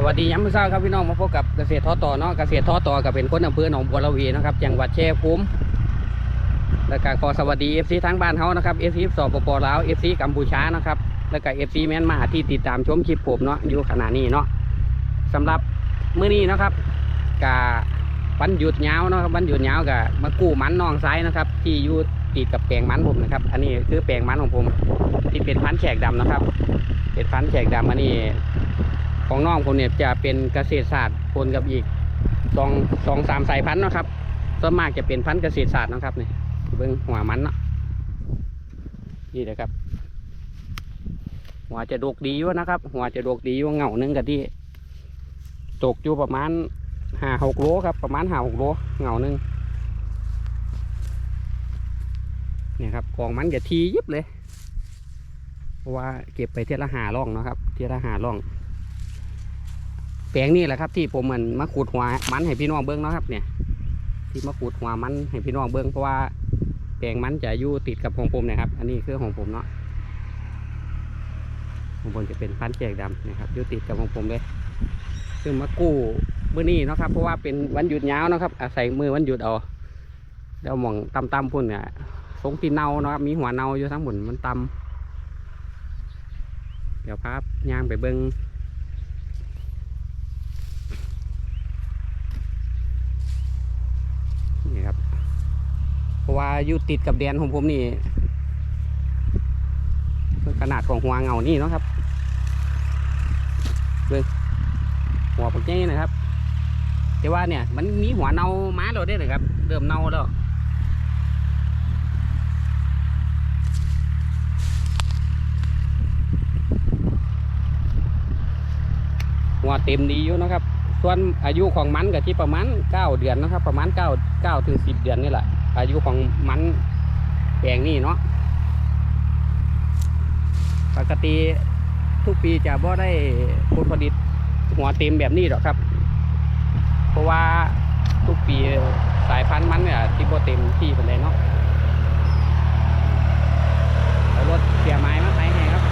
สวัสดีย้ำมือเช้าครับพี่น้องมาพบกับเกษตรท้อต่อเนาะเกษตรท้อต่อก็เป็นคนอำเภอหนองบัวระวีนะครับจังหวัดแชัยภูมิแล้วก็ขอสวัสดีเอฟซีทั้งบ้านเฮานะครับเอฟซีสปปลาวเอฟซีกัมพูชานะครับแล้วก็เอฟซีแมนมาที่ติดตามชมคลิปผมเนาะอยู่ขณะนี้เนาะสำหรับมื้อนี้นะครับกะวันหยุดยาวเนาะครับวันหยุดยาวกะมากู้มันน้องไซนะครับ ที่อยู่ติดกับแปลงมันผมนะครับ อันนี้คือแปลงมันของผม ที่เป็นพันแขกดำนะครับ เป็นพันแขกดำอันนี้ ของน้องผมเนี่ยจะเป็นเกษตรศาสตร์ปนกับอีกสองสองสามสายพันธุ์นะครับส่วนมากจะเป็นพันธุ์เกษตรศาสตร์นะครับนี่เบิ้งหัวมันเนาะนี่นะครับ หัวจะดกดีอยู่นะครับ หัวจะดกดีอยู่เงาหนึ่งกับที่ตกอยู่ประมาณห้าหกโลครับประมาณห้าหกโลเงาหนึ่งเนี่ยครับของมันจะทียิบเลย เพราะว่าเก็บไปเทียละหาร่องนะครับ เทียละหาร่อง แปลงนี่แหละครับ ที่ผมมันมาขูดหัวมันให้พี่น้องเบิ้งเนาะครับเนี่ย ที่มาขูดหัวมันให้พี่น้องเบิ้งเพราะว่าแปลงมันจะอยู่ติดกับของผมเนะครับ อันนี้คือของผมเนาะของผมจะเป็นพันธุ์แจกดำนะครับอยู่ติดกับของผมเลยซึ่งมากู้มื้อนี้นะครับ เพราะว่าเป็นวันหยุดยาวเนาะครับ อาศัยมือวันหยุดเอาแล้วหมองตำตำพุ่นเนี่ยทรงที่เนาเนาะครับ มีหัวเนาอยู่ทั้งหมดมันตำเดี๋ยวพาย่างไปเบิ้ง นี่ครับ เพ ราะว่าอยู่ติดกับแดนของผมนี่ขนาดของหัวเงานี่เนาะครับเบิ่งหัวปักใหญ่นะครับ แต่ว่าเนี่ยมันมีหัวเน่าม้าแล้วได้เลยครับเริ่มเน่าแล้วหัวเต็มดีอยู่นะครับ ส่วนอายุของมันก็ที่ประมาณ 9 เดือนนะครับ ประมาณ9 9ถึง10 เดือนนี่แหละ อายุของมันแปลงนี่เนาะปกติทุกปีจะบ่ได้ผลผลิตหัวเต็มแบบนี้หรอกครับ เพราะว่าทุกปีสายพันธุ์มันเนี่ยที่บ่เต็มที่เป็นไรเนาะเอารถเสียไม้มาใส่ให้ครับ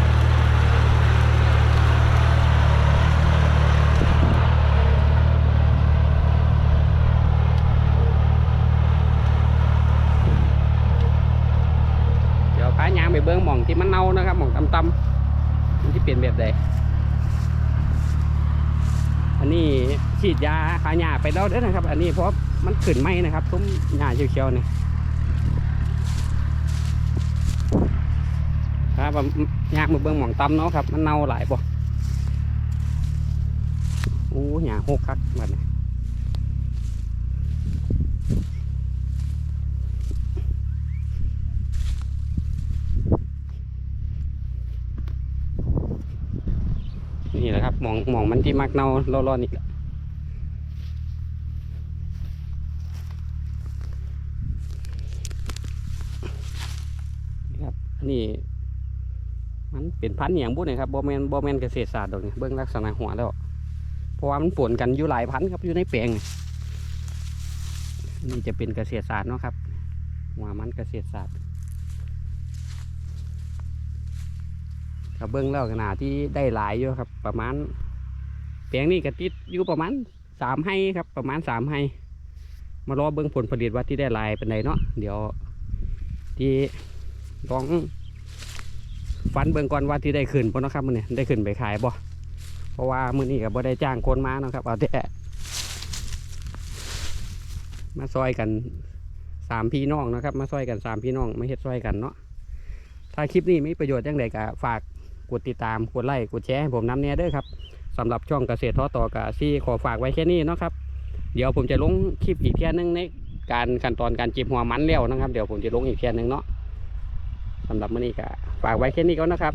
เดี๋ยวพายางไปเบิ้องหมองที่มันเน่านะครับหมองตำๆมันที่เปลี่ยนแบบใดอันนี้ฉีดยาขายาไปแล้วเด้อนะครับ อันนี้เพราะมันขึ้นไหมนะครับซุ้มหญ้าเขียวๆนี่ครับผมยากมาเบิ้องหมองตำเนาะครับ มันเน่าหลายบ่โอ้หญ้าหกคักแบบนี้ นี่แหมองหมองมันที่มักเน่าร้อนๆอีกแล้วนี่ครับนนี้มันเป็นพันธุ์อย่างบุ้นนะครับบอแมนบอแมนเกษตรศาสตร์ดอกนี่เบื้องลักษณะหัวแล้วเพราะว่ามันปนกันอยู่หลายพันธุ์ครับอยู่ในแปลงนี่อันนี่จะเป็นเกษตรศาสตร์เนาะครับหัวมันเกษตรศาสตร์ กับเบิ้งแล้วขนาดที่ได้หลายอยู่ครับ ประมาณแปลงนี้ก็ติดอยู่ประมาณสามให้ครับ ประมาณสามให้มารอเบิ้งผลผลิตว่าที่ได้หลายเป็นไดเนาะเดี๋ยวที่ลองฟันเบิ้งก่อนว่าที่ได้ขึ้นปะนะครับมันเนี่ยได้ขึ้นไปขายบ่เพราะว่ามือนี้ก็บ่ได้จ้างคนมาเนาะครับเอาแต่มาซอยกันสามพี่น้องนะครับ มาซอยกันสามพี่น้องมาเฮ็ดซอยกันเนาะถ้าคลิปนี้มีประโยชน์ยังไงก็ฝาก กดติดตามกดไลค์กดแชร์ให้ผมน้ำเนี้ยเด้อครับสำหรับช่องเกษตรท่อต่อกะซี่ขอฝากไว้แค่นี้เนาะครับ เดี๋ยวผมจะลงคลิปอีกแค่นึงในการขั้นตอนการจีบหัวมันแล้วนะครับ เดี๋ยวผมจะลงอีกแค่นึงเนาะสำหรับมื้อนี้ก็ฝากไว้แค่นี้ก่อนนะครับ